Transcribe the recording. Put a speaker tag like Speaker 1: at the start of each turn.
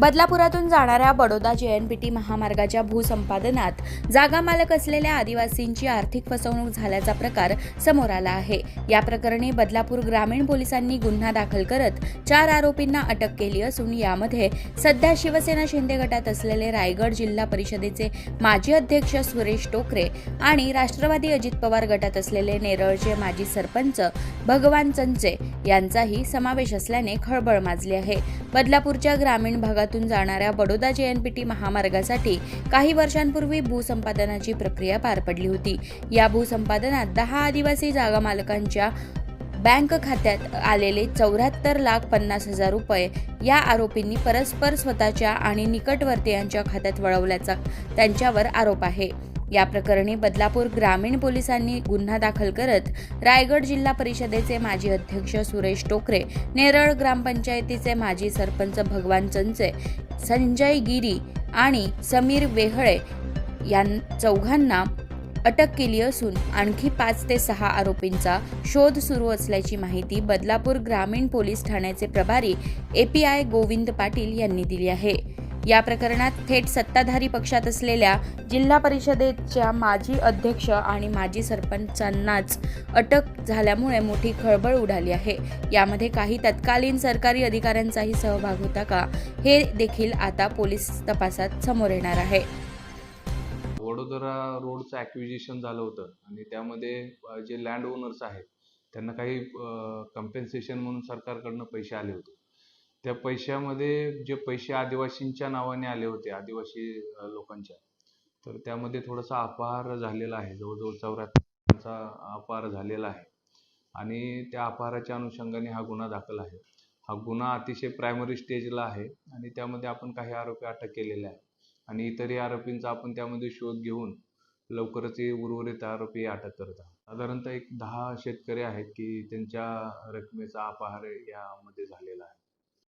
Speaker 1: बदलापुरातून जाणाऱ्या बडोदा जे N P T महामार्गाच्या भूसंपादनात जागा मालक असलेल्या आदिवासींची आर्थिक फसवणूक झाल्याचा प्रकार समोर आला आहे. या प्रकरणी बदलापूर ग्रामीण पोलिसांनी गुन्हा दाखल करत चार आरोपींना अटक केली असून यामध्ये सध्या शिवसेना शिंदे गटात असलेले रायगड जिल्हा परिषदेचे माजी अध्यक्ष सुरेश टोकरे आणि राष्ट्रवादी अजित पवार गटात असलेले नेरळचे माजी सरपंच भगवान चंचे यांचाही समावेश असल्याने खळबळ माजली आहे. बदलापूरच्या ग्रामीण भागात शहरातून जाणाऱ्या बडोदा जे एन पी टी महामार्गासाठी काही वर्षांपूर्वी भूसंपादनाची प्रक्रिया पार पडली होती. या भूसंपादनात दहा आदिवासी जागा मालकांच्या बँक खात्यात आलेले चौऱ्याहत्तर लाख पन्नास हजार रुपये या आरोपींनी परस्पर स्वतःच्या आणि निकटवर्तीयांच्या खात्यात वळवल्याचा त्यांच्यावर आरोप आहे. या प्रकरणी बदलापूर ग्रामीण पोलिसांनी गुन्हा दाखल करत रायगड जिल्हा परिषदेचे माजी अध्यक्ष सुरेश टोकरे नेरळ ग्रामपंचायतीचे माजी सरपंच भगवान चंचे संजय गिरी आणि समीर वेहळे या चौघांना अटक केली असून आणखी पाच ते सहा आरोपींचा शोध सुरू असल्याची माहिती बदलापूर ग्रामीण पोलीस ठाण्याचे प्रभारी एपीआय गोविंद पाटील यांनी दिली आहे. या प्रकरणात थेट सत्ताधारी पक्षात असलेल्या जिल्हा परिषदेच्या माजी अध्यक्ष आणि माजी सरपंचांनाच अटक झाल्यामुळे मोठी खळबळ उडाली आहे. यामध्ये काही तत्कालीन सरकारी अधिकाऱ्यांचाही सहभाग होता का हे देखील आता पोलीस तपासात समोर येणार आहे.
Speaker 2: वडोदरा रोडचं ॲक्विजिशन झालं होतं आणि त्यामध्ये जे लँड ओनर्स आहेत त्यांना काही कम्पेन्सेशन म्हणून सरकारकडनं पैसे आले होते. त्या पैशामध्ये जे पैसे आदिवासींच्या नावाने आले होते आदिवासी लोकांच्या तर त्यामध्ये थोडासा अपहार झालेला आहे. जवळजवळ चौऱ्याहत्तरचा अपहार झालेला आहे. आणि त्या अपहाराच्या अनुषंगाने हा गुन्हा दाखल आहे. हा गुन्हा अतिशय प्रायमरी स्टेजला आहे आणि त्यामध्ये आपण काही आरोपी अटक केलेले आहेत. आणि इतरही आरोपींचा आपण त्यामध्ये शोध घेऊन लवकरच उर्वरित आरोपी अटक करत आहोत. साधारणतः एक दहा शेतकरी आहेत की त्यांच्या रकमेचा अपहार यामध्ये झालेला आहे.